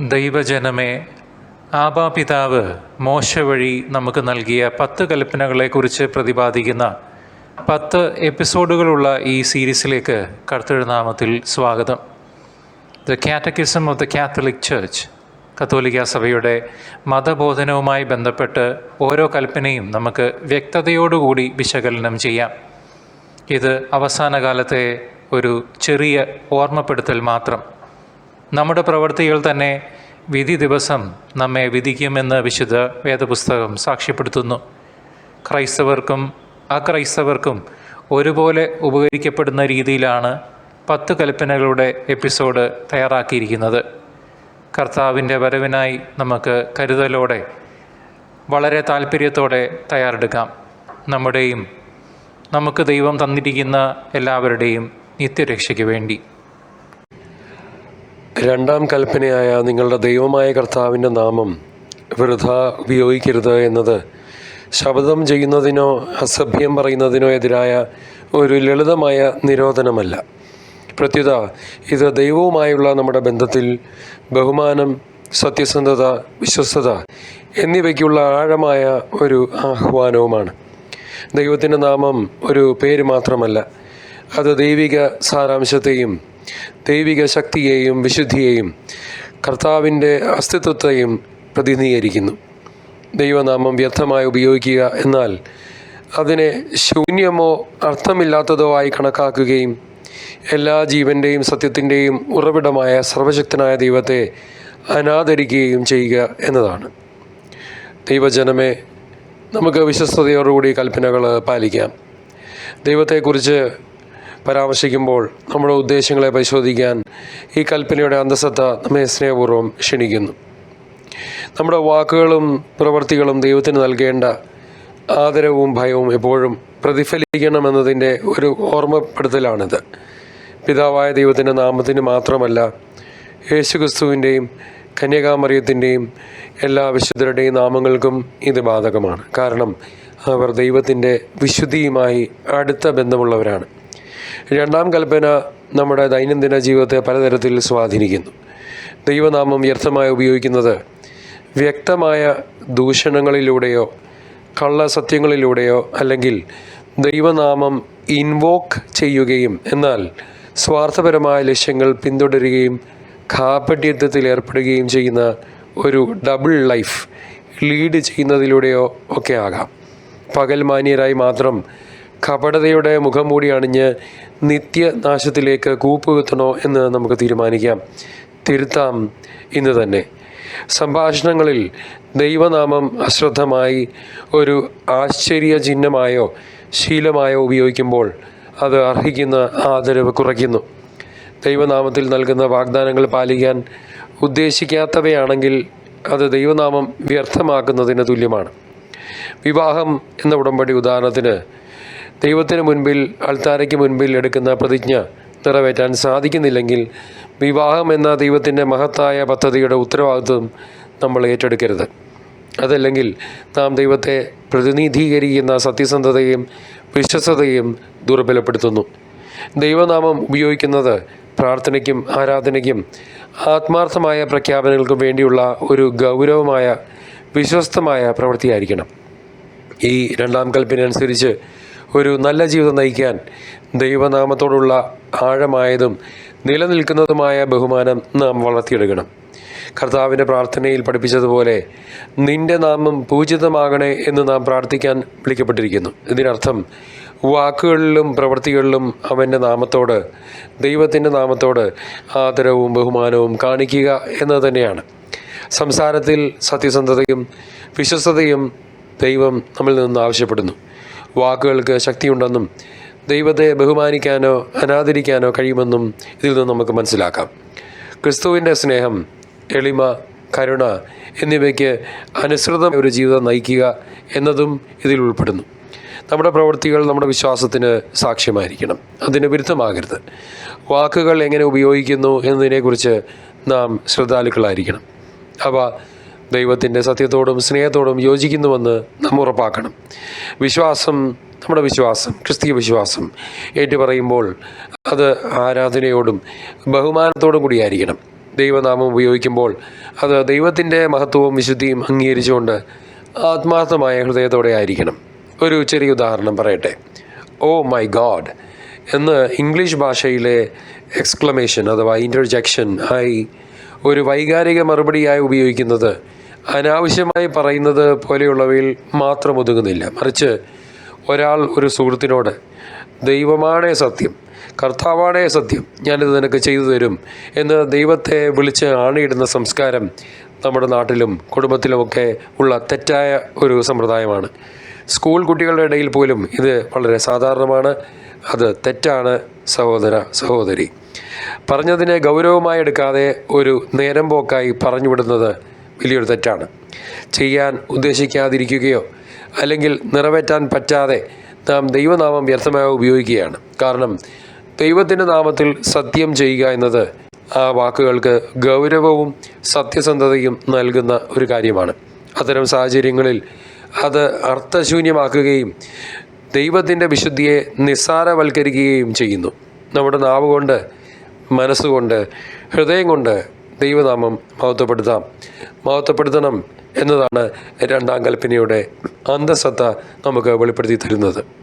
ദൈവജനമേ ആബാപിതാവ് മോശ വഴി നമുക്ക് നൽകിയ പത്ത് കൽപ്പനകളെക്കുറിച്ച് പ്രതിപാദിക്കുന്ന പത്ത് എപ്പിസോഡുകളുള്ള ഈ സീരീസിലേക്ക് കർത്തൃനാമത്തിൽ സ്വാഗതം. The catechism of the Catholic church കത്തോലിക്ക സഭയുടെ മതബോധനവുമായി ബന്ധപ്പെട്ട് ഓരോ കൽപ്പനയും നമുക്ക് വ്യക്തതയോടുകൂടി വിശകലനം ചെയ്യാം. ഇത് അവസാന കാലത്തെ ഒരു ചെറിയ ഓർമ്മപ്പെടുത്തൽ മാത്രം. നമ്മുടെ പ്രവൃത്തികൾ തന്നെ വിധി ദിവസം നമ്മെ വിധിക്കുമെന്ന് വിശുദ്ധ വേദപുസ്തകം സാക്ഷ്യപ്പെടുത്തുന്നു. ക്രൈസ്തവർക്കും അക്രൈസ്തവർക്കും ഒരുപോലെ ഉപകരിക്കപ്പെടുന്ന രീതിയിലാണ് പത്ത് കൽപ്പനകളുടെ എപ്പിസോഡ് തയ്യാറാക്കിയിരിക്കുന്നത്. കർത്താവിന്റെ വരവിനായി നമുക്ക് കരുതലോടെ വളരെ താല്പര്യത്തോടെ തയ്യാറെടുക്കാം. നമ്മുടെയും നമുക്ക് ദൈവം തന്നിരിക്കുന്ന എല്ലാവരുടെയും നിത്യരക്ഷയ്ക്ക് വേണ്ടി. രണ്ടാം കൽപ്പനയായ നിങ്ങളുടെ ദൈവമായ കർത്താവിന്റെ നാമം വൃഥ ഉപയോഗിക്കരുത് എന്നത് ശബ്ദം ചെയ്യുന്നതിനോ അസഭ്യം പറയുന്നതിനോ എതിരായ ഒരു ലളിതമായ നിരോധനമല്ല. പ്രത്യുത ഇത് ദൈവവുമായുള്ള നമ്മുടെ ബന്ധത്തിൽ ബഹുമാനം സത്യസന്ധത വിശ്വസ്തത എന്നിവയ്ക്കുള്ള ആഴമായ ഒരു ആഹ്വാനവുമാണ്. ദൈവത്തിന്റെ നാമം ഒരു പേര് മാത്രമല്ല അത് ദൈവിക സാരാംശത്തെയും ദൈവിക ശക്തിയെയും വിശുദ്ധിയെയും കർത്താവിന്റെ അസ്തിത്വത്തെയും പ്രതിനിധീകരിക്കുന്നു. ദൈവനാമം വ്യർത്ഥമായി ഉപയോഗിക്കുക എന്നാൽ അതിനെ ശൂന്യമോ അർത്ഥമില്ലാത്തതോ ആയി കണക്കാക്കുകയും എല്ലാ ജീവന്റെയും സത്യത്തിന്റെയും ഉറവിടമായ സർവശക്തനായ ദൈവത്തെ അനാദരിക്കുകയും ചെയ്യുക എന്നതാണ്. ദൈവജനമേ നമുക്ക് വിശ്വസ്തയോടുകൂടി കൽപ്പനകൾ പാലിക്കാം. ദൈവത്തെക്കുറിച്ച് പരാമർശിക്കുമ്പോൾ നമ്മുടെ ഉദ്ദേശങ്ങളെ പരിശോധിക്കാൻ ഈ കൽപ്പനയുടെ അന്തസത്ത നമ്മെ സ്നേഹപൂർവം ക്ഷണിക്കുന്നു. നമ്മുടെ വാക്കുകളും പ്രവൃത്തികളും ദൈവത്തിന് നൽകേണ്ട ആദരവും ഭയവും എപ്പോഴും പ്രതിഫലിക്കണമെന്നതിന്റെ ഒരു ഓർമ്മപ്പെടുത്തലാണിത്. പിതാവായ ദൈവത്തിന്റെ നാമത്തിന് മാത്രമല്ല യേശുക്രിസ്തുവിന്റെയും കന്യകാമറിയത്തിന്റെയും എല്ലാ വിശുദ്ധരുടെയും നാമങ്ങൾക്കും ഇത് ബാധകമാണ്. കാരണം അവർ ദൈവത്തിന്റെ വിശുദ്ധിയുമായി അടുത്ത ബന്ധമുള്ളവരാണ്. രണ്ടാം കൽപ്പന നമ്മുടെ ദൈനംദിന ജീവിതത്തെ പലതരത്തിൽ സ്വാധീനിക്കുന്നു. ദൈവനാമം വ്യർത്ഥമായി ഉപയോഗിക്കുന്നത് വ്യക്തമായ ദൂഷണങ്ങളിലൂടെയോ കള്ളസത്യങ്ങളിലൂടെയോ അല്ലെങ്കിൽ ദൈവനാമം ഇൻവോക്ക് ചെയ്യുകയും എന്നാൽ സ്വാർത്ഥപരമായ ലക്ഷ്യങ്ങൾ പിന്തുടരുകയും കാപട്യത്വത്തിൽ ഏർപ്പെടുകയും ചെയ്യുന്ന ഒരു ഡബിൾ ലൈഫ് ലീഡ് ചെയ്യുന്നതിലൂടെയോ ഒക്കെ ആകാം. പകൽമാന്യരായി മാത്രം കപടതയുടെ മുഖം മൂടി അണിഞ്ഞ് നിത്യനാശത്തിലേക്ക് കൂപ്പുകുത്തണോ എന്ന് നമുക്ക് തീരുമാനിക്കാം. തിരുത്താം. ഇന്ന് തന്നെ. സംഭാഷണങ്ങളിൽ ദൈവനാമം അശ്രദ്ധമായി ഒരു ആശ്ചര്യ ചിഹ്നമായോ ശീലമായോ ഉപയോഗിക്കുമ്പോൾ അത് അർഹിക്കുന്ന ആദരവ് കുറയ്ക്കുന്നു. ദൈവനാമത്തിൽ നൽകുന്ന വാഗ്ദാനങ്ങൾ പാലിക്കാൻ ഉദ്ദേശിക്കാത്തവയാണെങ്കിൽ അത് ദൈവനാമം വ്യർത്ഥമാക്കുന്നതിന് തുല്യമാണ്. വിവാഹം എന്ന ഉടമ്പടി ഉദാഹരണത്തിന് ദൈവത്തിന് മുൻപിൽ അൾത്താരയ്ക്ക് മുൻപിൽ എടുക്കുന്ന പ്രതിജ്ഞ നിറവേറ്റാൻ സാധിക്കുന്നില്ലെങ്കിൽ വിവാഹം എന്ന ദൈവത്തിന്റെ മഹത്തായ പദ്ധതിയുടെ ഉത്തരവാദിത്വം നമ്മൾ ഏറ്റെടുക്കരുത്. അതല്ലെങ്കിൽ നാം ദൈവത്തെ പ്രതിനിധീകരിക്കുന്ന സത്യസന്ധതയും വിശ്വസതയും ദുർബലപ്പെടുത്തുന്നു. ദൈവനാമം ഉപയോഗിക്കുന്നത് പ്രാർത്ഥനയ്ക്കും ആരാധനയ്ക്കും ആത്മാർത്ഥമായ പ്രഖ്യാപനങ്ങൾക്കും വേണ്ടിയുള്ള ഒരു ഗൗരവമായ വിശ്വസ്തമായ പ്രവൃത്തിയായിരിക്കണം. ഈ രണ്ടാം കൽപ്പന അനുസരിച്ച് ഒരു നല്ല ജീവിതം നയിക്കാൻ ദൈവനാമത്തോടുള്ള ആഴമായതും നിലനിൽക്കുന്നതുമായ ബഹുമാനം നാം വളർത്തിയെടുക്കണം. കർത്താവിന്റെ പ്രാർത്ഥനയിൽ പഠിപ്പിച്ചതുപോലെ നിന്റെ നാമം പൂജിതമാകണേ എന്ന് നാം പ്രാർത്ഥിക്കാൻ വിളിക്കപ്പെട്ടിരിക്കുന്നു. ഇതിനർത്ഥം വാക്കുകളിലും പ്രവൃത്തികളിലും അവന്റെ നാമത്തോട് ദൈവത്തിന്റെ നാമത്തോട് ആദരവും ബഹുമാനവും കാണിക്കുക എന്നത് തന്നെയാണ്. സംസാരത്തിൽ സത്യസന്ധതയും വിശ്വസ്തതയും ദൈവം നമ്മിൽ നിന്ന് ആവശ്യപ്പെടുന്നു. വാക്കുകൾക്ക് ശക്തിയുണ്ടെന്നും ദൈവത്തെ ബഹുമാനിക്കാനോ അനാദരിക്കാനോ കഴിയുമെന്നും ഇതിൽ നിന്ന് നമുക്ക് മനസ്സിലാക്കാം. ക്രിസ്തുവിന്റെ സ്നേഹം എളിമ കരുണ എന്നിവയ്ക്ക് അനുസൃത ഒരു ജീവിതം നയിക്കുക എന്നതും ഇതിൽ ഉൾപ്പെടുന്നു. നമ്മുടെ പ്രവൃത്തികൾ നമ്മുടെ വിശ്വാസത്തിന് സാക്ഷ്യമായിരിക്കണം. അതിന് വിരുദ്ധമാകരുത്. വാക്കുകൾ എങ്ങനെ ഉപയോഗിക്കുന്നു എന്നതിനെക്കുറിച്ച് നാം ശ്രദ്ധാലുക്കളായിരിക്കണം. അവ ദൈവത്തിന്റെ സത്യത്തോടും സ്നേഹത്തോടും യോജിക്കുന്നുവെന്ന് നാം ഉറപ്പാക്കണം. വിശ്വാസം നമ്മുടെ വിശ്വാസം ക്രിസ്തീയ വിശ്വാസം ഏറ്റു പറയുമ്പോൾ അത് ആരാധനയോടും ബഹുമാനത്തോടും കൂടിയായിരിക്കണം ദൈവനാമം ഉപയോഗിക്കുമ്പോൾ അത് ദൈവത്തിന്റെ മഹത്വവും വിശുദ്ധിയും അംഗീകരിച്ചുകൊണ്ട് ആത്മാർത്ഥമായ ഹൃദയത്തോടെ ആയിരിക്കണം. ഒരു ചെറിയ ഉദാഹരണം പറയട്ടെ. ഓ മൈ ഗാഡ് എന്ന് ഇംഗ്ലീഷ് ഭാഷയിലെ എക്സ്ക്ലമേഷൻ അഥവാ ഇന്റർജെക്ഷൻ ആയി ഒരു വൈകാരിക മറുപടിയായി ഉപയോഗിക്കുന്നത് അനാവശ്യമായി പറയുന്നത് പോലെയുള്ളവയിൽ മാത്രം ഒതുങ്ങുന്നില്ല. മറിച്ച് ഒരാൾ ഒരു സുഹൃത്തിനോട് ദൈവമാണേ സത്യം കർത്താവാണേ സത്യം ഞാനിത് നിനക്ക് ചെയ്തു തരും എന്ന് ദൈവത്തെ വിളിച്ച് ആണിയിടുന്ന സംസ്കാരം നമ്മുടെ നാട്ടിലും കുടുംബത്തിലുമൊക്കെ ഉള്ള തെറ്റായ ഒരു സമ്പ്രദായമാണ്. സ്കൂൾ കുട്ടികളുടെ ഇടയിൽ പോലും ഇത് വളരെ സാധാരണമാണ്. അത് തെറ്റാണ് സഹോദര സഹോദരി. പറഞ്ഞതിനെ ഗൗരവമായി എടുക്കാതെ ഒരു നേരം പോക്കായി പറഞ്ഞുവിടുന്നത് വലിയൊരു തെറ്റാണ്. ചെയ്യാൻ ഉദ്ദേശിക്കാതിരിക്കുകയോ അല്ലെങ്കിൽ നിറവേറ്റാൻ പറ്റാതെ നാം ദൈവനാമം വ്യർത്ഥമായി ഉപയോഗിക്കുകയാണ്. കാരണം ദൈവത്തിന്റെ നാമത്തിൽ സത്യം ചെയ്യുക എന്നത് ആ വാക്കുകൾക്ക് ഗൗരവവും സത്യസന്ധതയും നൽകുന്ന ഒരു കാര്യമാണ്. അത്തരം സാഹചര്യങ്ങളിൽ അത് അർത്ഥശൂന്യമാക്കുകയും ദൈവത്തിന്റെ വിശുദ്ധിയെ നിസ്സാരവൽക്കരിക്കുകയും ചെയ്യുന്നു. നമ്മുടെ നാവുകൊണ്ട് മനസ്സുകൊണ്ട് ഹൃദയം കൊണ്ട് ദൈവനാമം മഹത്വപ്പെടുത്താം. മഹത്വപ്പെടുത്തണം എന്നതാണ് രണ്ടാം കൽപ്പനയുടെ അന്തസത്ത നമുക്ക് വെളിപ്പെടുത്തി തരുന്നത്.